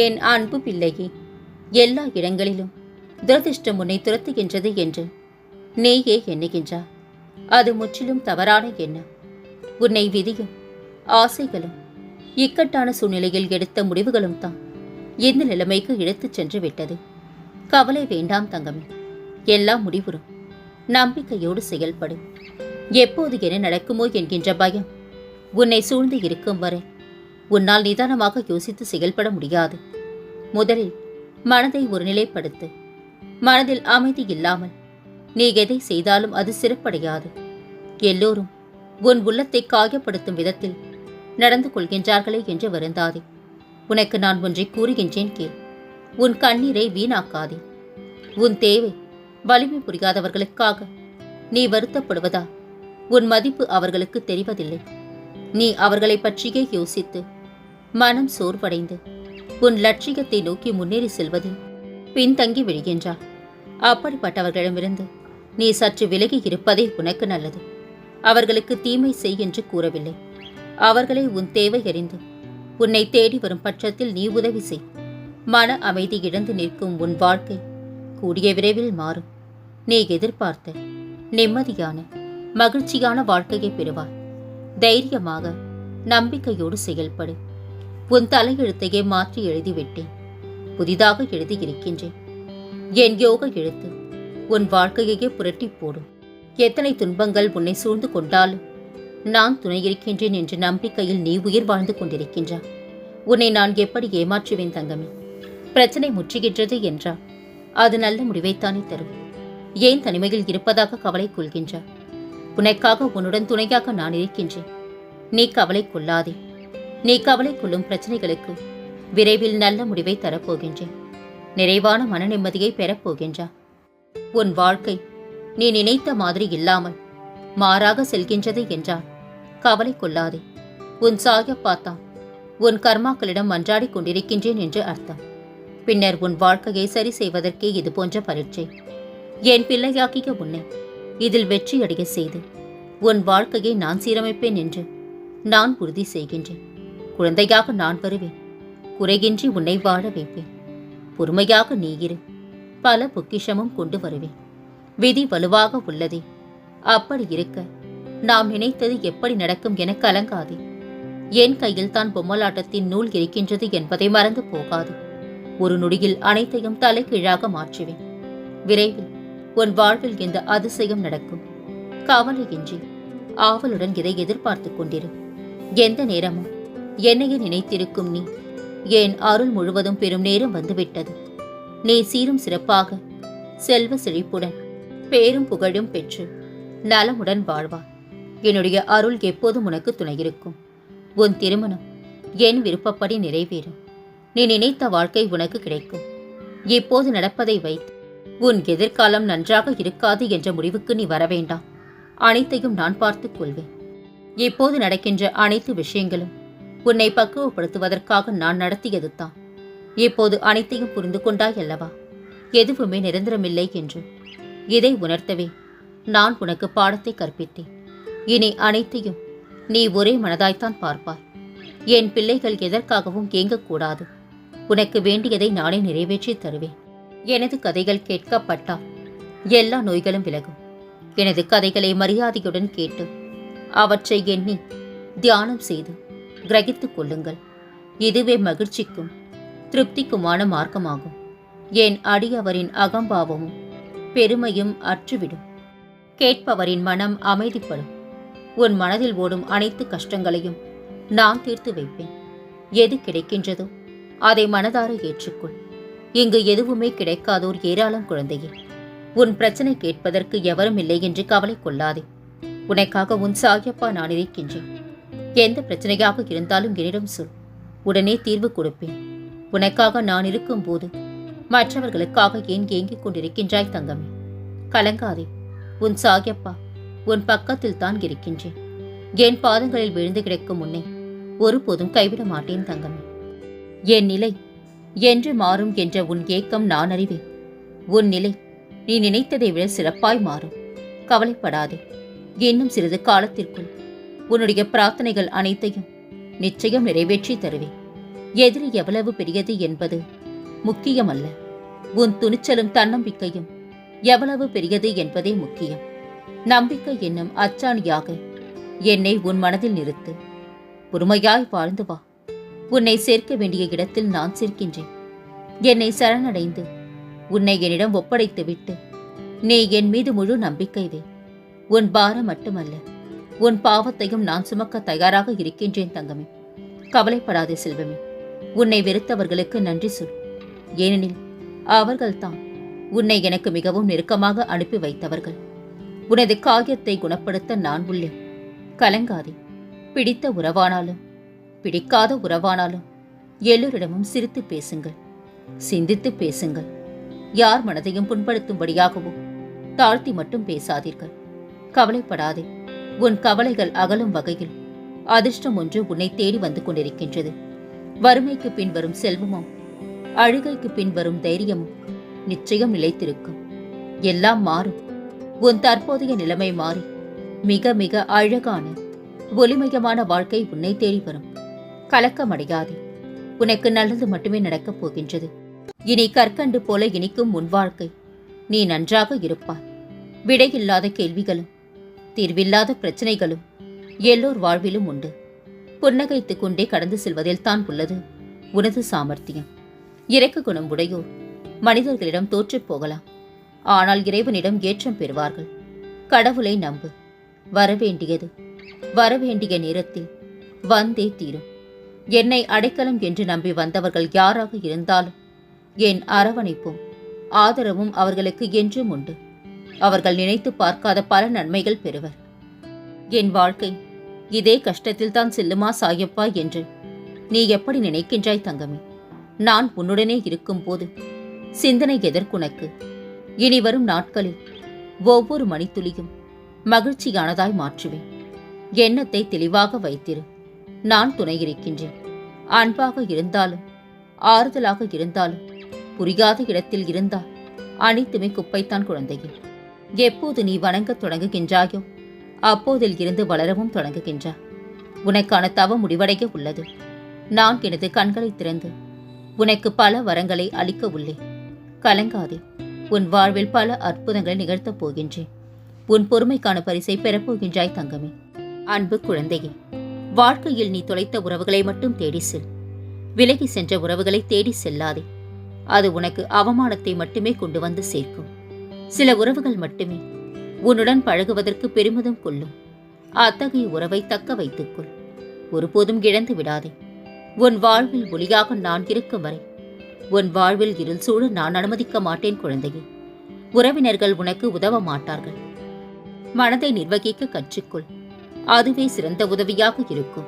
என் அன்பு பிள்ளையே எல்லா இடங்களிலும் துரதிர்ஷ்டம் உன்னை துரத்துகின்றது என்று நீயே எண்ணுகின்றாய் அது முற்றிலும் தவறான எண்ணம். உன்னை விதியும் ஆசைகளும் இக்கட்டான சூழ்நிலையில் எடுத்த முடிவுகளும் தான் இந்த நிலைமைக்கு இழுத்துச் சென்று விட்டது. கவலை வேண்டாம் தங்கமே எல்லாம் முடிவுறும். நம்பிக்கையோடு செயல்படும் எப்போது என்ன நடக்குமோ என்கின்ற பயம் உன்னை சூழ்ந்து இருக்கும் வரை உன்னால் நிதானமாக யோசித்து செயல்பட முடியாது. முதலில் மனதை ஒருநிலைப்படுத்து. மனதில் அமைதி இல்லாமல். நீ எதை செய்தாலும் அது சிறப்படையாது. எல்லோரும் உன் உள்ளத்தை காயப்படுத்தும் விதத்தில் நடந்து கொள்கின்றார்களே என்று வருந்தாதே. உனக்கு நான் ஒன்றை கூறுகின்றேன் கேள். உன் கண்ணீரை வீணாக்காதே. உன் தேவை வலிமை புரியாதவர்களுக்காக நீ வருத்தப்படுவதா? உன் மதிப்பு அவர்களுக்கு தெரிவதில்லை. நீ அவர்களை பற்றியே யோசித்து மனம் சோர்வடைந்து. உன் லட்சியத்தை நோக்கி முன்னேறி செல்வதில் பின்தங்கி விழுகின்றார். அப்படிப்பட்டவர்களிடமிருந்து நீ சற்று விலகி இருப்பதே உனக்கு நல்லது. அவர்களுக்கு தீமை செய் என்று கூறவில்லை. அவர்களை உன் தேவை அறிந்து உன்னை தேடி வரும் பட்சத்தில் நீ உதவி செய். மன அமைதி இழந்து நிற்கும் உன் வாழ்க்கை கூடிய விரைவில் மாறும். நீ எதிர்பார்த்த நிம்மதியான மகிழ்ச்சியான வாழ்க்கையை பெறுவாய். தைரியமாக நம்பிக்கையோடு செயல்படு. உன் தலையெழுத்தையே மாற்றி எழுதிவிட்டேன். புதிதாக எழுதியிருக்கின்றேன். என் யோக எழுத்து உன் வாழ்க்கையையே புரட்டி போடும். எத்தனை துன்பங்கள் உன்னை சூழ்ந்து கொண்டாலும் நான் துணையிருக்கின்றேன் என்ற நம்பிக்கையில் நீ உயிர் வாழ்ந்து கொண்டிருக்கின்றாய். உன்னை நான் எப்படி ஏமாற்றுவேன் தங்கமே? பிரச்சனை முற்றுகின்றது என்றால் அது நல்ல முடிவைத்தானே தரும். ஏன் தனிமையில் இருப்பதாக கவலை கொள்கின்றா உனக்காக உன்னுடன் துணையாக நான் இருக்கின்றேன். நீ கவலை கொள்ளாதே. நீ கவலை கொள்ளும் பிரச்சனைகளுக்கு விரைவில் நல்ல முடிவை தரப்போகின்றேன். நிறைவான மன நிம்மதியை பெறப்போகின்றா. உன் வாழ்க்கை நீ நினைத்த மாதிரி இல்லாமல் மாறாக செல்கின்றது என்றால் கவலை கொள்ளாதே. உன் சாயப்பாத்தான் உன் கர்மாக்களிடம் மன்றாடிக் கொண்டிருக்கின்றேன் என்று அர்த்தம். பின்னர் உன் வாழ்க்கையை சரி செய்வதற்கே இது போன்ற பரீட்சை. என் பிள்ளையாக்கிய உன்னை இதில் வெற்றியடைய செய்து உன் வாழ்க்கையை நான் சீரமைப்பேன் என்று நான் உறுதி செய்கின்றேன். குழந்தையாக நான் வருவேன். குறைகின்றி உன்னை வாழ வைப்பேன். பொறுமையாக நீ இரு. பல பொக்கிஷமும் கொண்டு வருவேன். விதி வலுவாக உள்ளதே. அப்படி இருக்க நாம் நினைத்தது எப்படி நடக்கும் என கலங்காதே. என் கையில் தான் பொம்மலாட்டத்தின் நூல் இருக்கின்றது என்பதை மறந்து போகாது. ஒரு நொடியில் அனைத்தையும் தலைகீழாக மாற்றுவேன். விரைவில் உன் வாழ்வில் இந்த அதிசயம் நடக்கும்? கவலையின்றி ஆவலுடன் இதை எதிர்பார்த்துக் கொண்டிரு. எந்த நேரமும் என்னையே நினைத்திருக்கும் நீ. என் அருள் முழுவதும் பெரும் நேரம் வந்துவிட்டது? நீ சீரும் சிறப்பாக செல்வ செழிப்புடன் பேரும் புகழும் பெற்று நலமுடன் வாழ்வா. என்னுடைய அருள் எப்போதும் உனக்கு துணையிருக்கும் உன் திருமணம் என் விருப்பப்படி நிறைவேறும் நீ நினைத்த வாழ்க்கை உனக்கு கிடைக்கும். இப்போது நடப்பதை வைத்து உன் எதிர்காலம் நன்றாக இருக்காது என்ற முடிவுக்கு நீ வர வேண்டாம் அனைத்தையும் நான் பார்த்துக் கொள்வேன். இப்போது நடக்கின்ற அனைத்து விஷயங்களும் உன்னை பக்குவப்படுத்துவதற்காக நான் நடத்தியது தான். இப்போது அனைத்தையும் புரிந்து கொண்டாய் அல்லவா? எதுவுமே நிரந்தரமில்லை என்று. இதை உணர்த்தவே நான் உனக்கு பாடத்தை கற்பித்தேன். இனி அனைத்தையும் நீ ஒரே மனதாய்த்தான் பார்ப்பாய். என் பிள்ளைகள் எதற்காகவும் ஏங்கக்கூடாது. உனக்கு வேண்டியதை நானே நிறைவேற்றி தருவேன். எனது கதைகள் கேட்கப்பட்டால் எல்லா நோய்களும் விலகும். எனது கதைகளை மரியாதையுடன் கேட்டு அவற்றை எண்ணி தியானம் செய்து கிரகித்துக் கொள்ளுங்கள். இதுவே மகிழ்ச்சிக்கும் திருப்திக்குமான மார்க்கமாகும். என் அடியவரின் அகம்பாவமும் பெருமையும் அற்றுவிடும். கேட்பவரின் மனம் அமைதிப்படும். உன் மனதில் ஓடும் அனைத்து கஷ்டங்களையும் நான் தீர்த்து வைப்பேன். எது கிடைக்கின்றதோ அதை மனதார ஏற்றுக்கொள். இங்கு எதுவுமே கிடைக்காதோர் ஏராளம் குழந்தையே. உன் பிரச்சனை கேட்பதற்கு எவரும் இல்லை என்று கவலை கொள்ளாதே. உனக்காக உன் சாயப்பா நான் இருக்கின்றேன். எந்த பிரச்சனையாக இருந்தாலும் என்னிடம் சொல். உடனே தீர்வு கொடுப்பேன். உனக்காக நான் இருக்கும்போது மற்றவர்களுக்காக ஏன் ஏங்கிக் கொண்டிருக்கின்றாய் தங்கமே? கலங்காதே. உன் சாகியப்பா உன் பக்கத்தில் தான் இருக்கின்றேன். என் பாதங்களில் விழுந்து கிடக்கும் உன்னை ஒருபோதும் கைவிட மாட்டேன் தங்கமே. என் நிலை என்று மாறும் என்ற உன் ஏக்கம் நான் அறிவேன். உன் நிலை நீ நினைத்ததை விட சிறப்பாய் மாறும். கவலைப்படாதே. இன்னும் சிறிது காலத்திற்குள் உன்னுடைய பிரார்த்தனைகள் அனைத்தையும் நிச்சயம் நிறைவேற்றி தருவேன். எதிரி எவ்வளவு பெரியது என்பது முக்கியமல்ல. உன் துணிச்சலும் தன்னம்பிக்கையும் எவ்வளவு பெரியது என்பதே முக்கியம். நம்பிக்கை என்னும் அச்சாணியாக என்னை உன் மனதில் நிறுத்து. பொறுமையாய் வாழ்ந்து வா. உன்னை சேர்க்க வேண்டிய இடத்தில் நான் சேர்க்கின்றேன். என்னை சரணடைந்து உன்னை என்னிடம் ஒப்படைத்து விட்டு நீ என் மீது முழு நம்பிக்கை வை. உன் பாரம் மட்டுமல்ல. உன் பாவத்தையும் நான் சுமக்க தயாராக இருக்கின்றேன் தங்கமே. கவலைப்படாதே செல்வமே. உன்னை வெறுத்தவர்களுக்கு நன்றி சொல். ஏனெனில் அவர்கள்தான் உன்னை எனக்கு மிகவும் நெருக்கமாக அனுப்பி வைத்தவர்கள். உனது காயத்தை குணப்படுத்த நான் உள்ளேன். கலங்காதே. பிடித்த உறவானாலும் பிடிக்காத உறவானாலும் எல்லோரிடமும் சிரித்து பேசுங்கள். சிந்தித்து பேசுங்கள். யார் மனதையும் புண்படுத்தும்படியாகவோ தாழ்த்தி மட்டும் பேசாதீர்கள். கவலைப்படாதே. உன் கவலைகள் அகலும் வகையில் அதிர்ஷ்டம் ஒன்று உன்னை தேடி வந்து கொண்டிருக்கின்றது. வறுமைக்கு பின் வரும் செல்வமும் அழுகைக்கு பின் வரும் தைரியமும் நிச்சயம் நிலைத்திருக்கும். எல்லாம் மாறும். உன் தற்போதைய நிலைமை மாறி மிக மிக அழகான ஒளிமயமான வாழ்க்கை உன்னை தேடி வரும். கலக்கமடையாதே. உனக்கு நல்லது மட்டுமே நடக்கப் போகின்றது. இனி கற்கண்டு போல இனிக்கும் உன் வாழ்க்கை நீ நன்றாக இருப்பாய். விடையில்லாத கேள்விகளும் தீர்வில்லாத பிரச்சனைகளும் எல்லோர் வாழ்விலும் உண்டு. புன்னகைத்துக் கொண்டே கடந்து செல்வதில் தான் உள்ளது உனது சாமர்த்தியம். இறக்க குணம் உடையோர் மனிதர்களிடம் தோற்றுப் போகலாம். ஆனால் இறைவனிடம் ஏற்றம் பெறுவார்கள். கடவுளை நம்பு. வரவேண்டியது வரவேண்டிய நேரத்தில் வந்தே தீரும். என்னை அடைக்கலம் என்று நம்பி வந்தவர்கள் யாராக இருந்தாலும் என் அரவணைப்பும் ஆதரவும் அவர்களுக்கு என்றும் உண்டு. அவர்கள் நினைத்து பார்க்காத பல நன்மைகள் பெறுவர். என் வாழ்க்கை இதே கஷ்டத்தில் தான் செல்லுமா சாயப்பா என்று. நீ எப்படி நினைக்கின்றாய் தங்கமே? நான் உன்னுடனே இருக்கும்போது சிந்தனை எதற்குனக்கு இனி வரும் நாட்களில் ஒவ்வொரு மணித்துளியும் மகிழ்ச்சியானதாய் மாற்றுவேன். எண்ணத்தை தெளிவாக வைத்திரு. நான் துணை இருக்கின்றேன். அன்பாக இருந்தாலும் ஆறுதலாக இருந்தாலும் புரியாத இடத்தில் இருந்தால் அனைத்துமே குப்பைத்தான் குழந்தையே. எப்போது நீ வணங்கத் தொடங்குகின்றாயோ அப்போதில் இருந்து வளரவும் தொடங்குகின்றா. உனக்கான தவ முடிவடைய உள்ளது. நான் எனது கண்களை திறந்து உனக்கு பல வரங்களை அளிக்க உள்ளேன். கலங்காதே உன் வாழ்வில் பல அற்புதங்களை நிகழ்த்தப் போகின்றேன். உன் பொறுமைக்கான பரிசை பெறப்போகின்றாய் தங்கமே. அன்பு குழந்தையே வாழ்க்கையில் நீ தொலைத்த உறவுகளை மட்டும் தேடி செல். விலகி சென்ற உறவுகளை தேடி செல்லாதே. அது உனக்கு அவமானத்தை மட்டுமே கொண்டு வந்து சேர்க்கும். சில உறவுகள் மட்டுமே. உன்னுடன் பழகுவதற்கு பெருமிதம் கொள்ளும். அத்தகைய உறவை தக்க வைத்துக்கொள். ஒருபோதும் இழந்து விடாதே. உன் வாழ்வில் ஒளியாக நான் இருக்கும் வரை. உன் வாழ்வில் இருள் சூழ நான் அனுமதிக்க மாட்டேன் குழந்தையே. உறவினர்கள் உனக்கு உதவ மாட்டார்கள். மனதை நிர்வகிக்க கற்றுக்கொள். அதுவே சிறந்த உதவியாக இருக்கும்.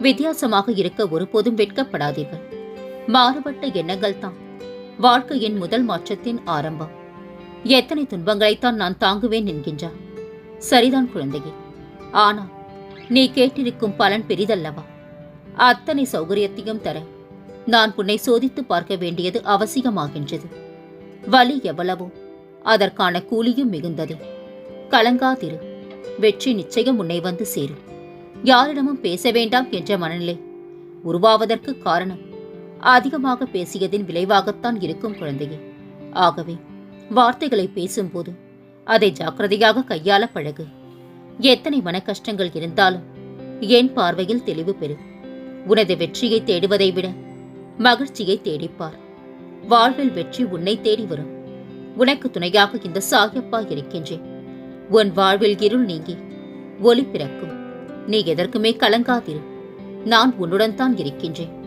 வித்தியாசமாக இருக்க ஒருபோதும் வெட்கப்படாதீர்கள். மாறுபட்ட எண்ணங்கள் தான் வாழ்க்கையின் முதல் மாற்றத்தின் ஆரம்பம். எத்தனை துன்பங்களைத்தான் நான் தாங்குவேன் என்கின்றார் சரிதான் குழந்தையே. ஆனால் நீ கேட்டிருக்கும் பலன் பெரிதல்லவா? அத்தனை சௌகரியத்தையும் தர நான் உன்னை சோதித்து பார்க்க வேண்டியது அவசியமாகின்றது. வலி எவ்வளவோ அதற்கான கூலியும் மிகுந்தது. கலங்காதிரு. வெற்றி நிச்சயம் உன்னை வந்து சேரும். யாரிடமும் பேச வேண்டாம் என்ற மனநிலை உருவாவதற்கு காரணம் அதிகமாக பேசியதின் விளைவாகத்தான் இருக்கும் குழந்தையே. ஆகவே வார்த்தைகளை பேசும்போது அதை ஜாக்கிரதையாக கையாள பழகு. எத்தனை மன கஷ்டங்கள் இருந்தாலும் என் பார்வையில் தெளிவு பெறு. உனது வெற்றியை தேடுவதை விட மகிழ்ச்சியை தேடிப்பார். வாழ்வில் வெற்றி உன்னை தேடி வரும். உனக்கு துணையாக இந்த சாயப்பா இருக்கின்றேன். உன் வாழ்வில் இருள் நீங்கி ஒளி பிறக்கும். நீ எதற்குமே கலங்காதிரு. நான் உன்னுடன் தான் இருக்கின்றேன்.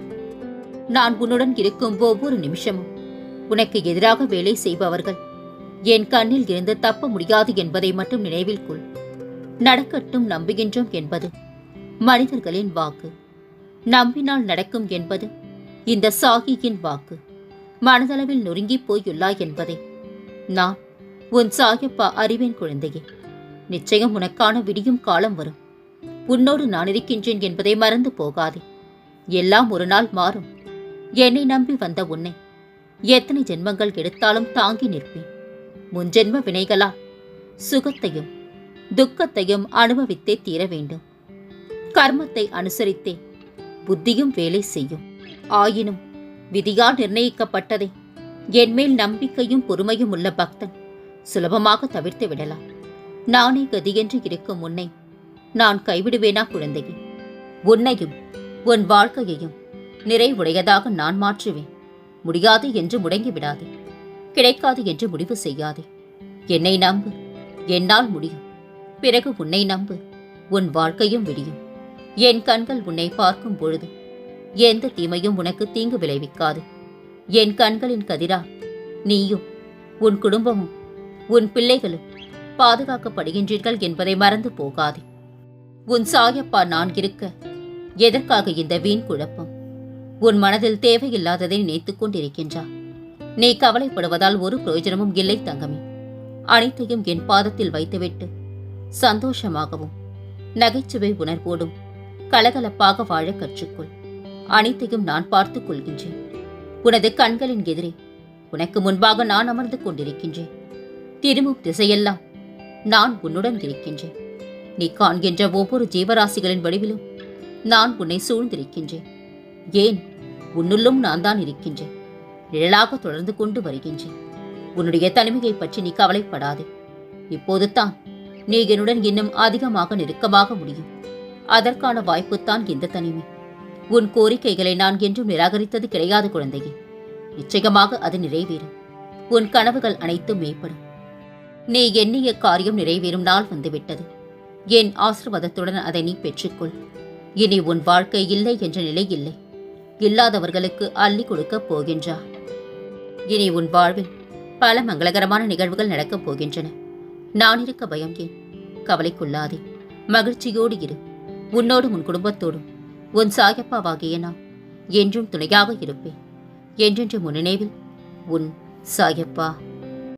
நான் உன்னுடன் இருக்கும் ஒவ்வொரு நிமிஷமும் உனக்கு எதிராக வேலை செய்பவர்கள் என் கண்ணில் இருந்து தப்ப முடியாது என்பதை மட்டும் நினைவில் கொள். நடக்கட்டும் நம்புகின்றோம் என்பது மனிதர்களின் வாக்கு. நம்பினால் நடக்கும் என்பது இந்த சாகியின் வாக்கு. மனதளவில் நொறுங்கிப் போயுள்ளாய் என்பதை நான் உன் சாயப்பா அறிவேன் குழந்தையே. நிச்சயம் உனக்கான விடியும் காலம் வரும். உன்னோடு நான் இருக்கின்றேன் என்பதை மறந்து போகாதே. எல்லாம் ஒரு நாள் மாறும். என்னை நம்பி வந்த உன்னை எத்தனை ஜென்மங்கள் எடுத்தாலும் தாங்கி நிற்பேன். முன்ஜென்ம வினைகளால் சுகத்தையும் துக்கத்தையும் அனுபவித்தே தீர வேண்டும். கர்மத்தை அனுசரித்தே புத்தியும் வேலை செய்யும். ஆயினும் விதியால் நிர்ணயிக்கப்பட்டதை. என்மேல் நம்பிக்கையும் பொறுமையும் உள்ள பக்தன் சுலபமாக தவிர்த்து விடலாம். நானே கதியென்று இருக்கும் உன்னை நான் கைவிடுவேனா குழந்தையே? உன்னையும் உன் வாழ்க்கையையும் நிறைவுடையதாக நான் மாற்றுவேன். முடியாது என்று முடங்கி விடாதே கிடைக்காது என்று முடிவு செய்யாதே. என்னை நம்பு. என்னால் முடியும். பிறகு உன்னை நம்பு. உன் வாழ்க்கையும் விடியும். என் கண்கள் உன்னை பார்க்கும் பொழுது எந்த தீமையும் உனக்கு தீங்கு விளைவிக்காது. என் கண்களின் கதிரா நீயும் உன் குடும்பமும் உன் பிள்ளைகளும் பாதுகாக்கப்படுகின்றீர்கள் என்பதை மறந்து போகாதே. உன் சாயப்பா நான் இருக்க எதற்காக இந்த வீண் குழப்பம்? உன் மனதில் தேவையில்லாததை நினைத்துக் கொண்டிருக்கின்றா? நீ கவலைப்படுவதால் ஒரு பிரயோஜனமும் இல்லை தங்கமே. அனைத்தையும் என் பாதத்தில் வைத்துவிட்டு சந்தோஷமாகவும் நகைச்சுவை உணர்வோடும் கலகலப்பாக வாழ கற்றுக்கொள். அனைத்தையும் நான் பார்த்துக் கொள்கின்றேன். உனது கண்களின் எதிரே உனக்கு முன்பாக நான் அமர்ந்து கொண்டிருக்கின்றேன். திரும்பும் திசையெல்லாம் நான் உன்னுடன் இருக்கின்றேன். நீ காண்கின்ற ஒவ்வொரு ஜீவராசிகளின் வடிவிலும் நான் உன்னை சூழ்ந்திருக்கின்றேன். ஏன்? உன்னுள்ளும் நான் தான் இருக்கின்றேன். நிழலாக தொடர்ந்து கொண்டு வருகின்றேன். உன்னுடைய தனிமையை பற்றி நீ கவலைப்படாதே. இப்போது தான் நீ என்னுடன் இன்னும் அதிகமாக நெருக்கமாக முடியும். அதற்கான வாய்ப்புத்தான் இந்த தனிமை. உன் கோரிக்கைகளை நான் என்றும் நிராகரித்தது கிடையாது குழந்தையே. நிச்சயமாக அது நிறைவேறும். உன் கனவுகள் அனைத்தும் மேம்படும். நீ எண்ணிய காரியம் நிறைவேறும் நாள் வந்துவிட்டது. என் ஆசிர்வாதத்துடன் அதை நீ பெற்றுக்கொள். இனி உன் வாழ்க்கை இல்லை என்ற நிலை இல்லை. இல்லாதவர்களுக்கு அள்ளி கொடுக்கப் போகின்றா இனி உன் வாழ்வில் பல மங்களகரமான நிகழ்வுகள் நடக்கப் போகின்றன. நான் இருக்க பயம் ஏன்? கவலைக்குள்ளாதே. மகிழ்ச்சியோடு இரு. உன்னோடும் உன் குடும்பத்தோடும். உன் சாயப்பாவாகிய நான் என்றும் துணையாக இருப்பேன். என்றென்று முன் நினைவில் உன் சாயப்பா.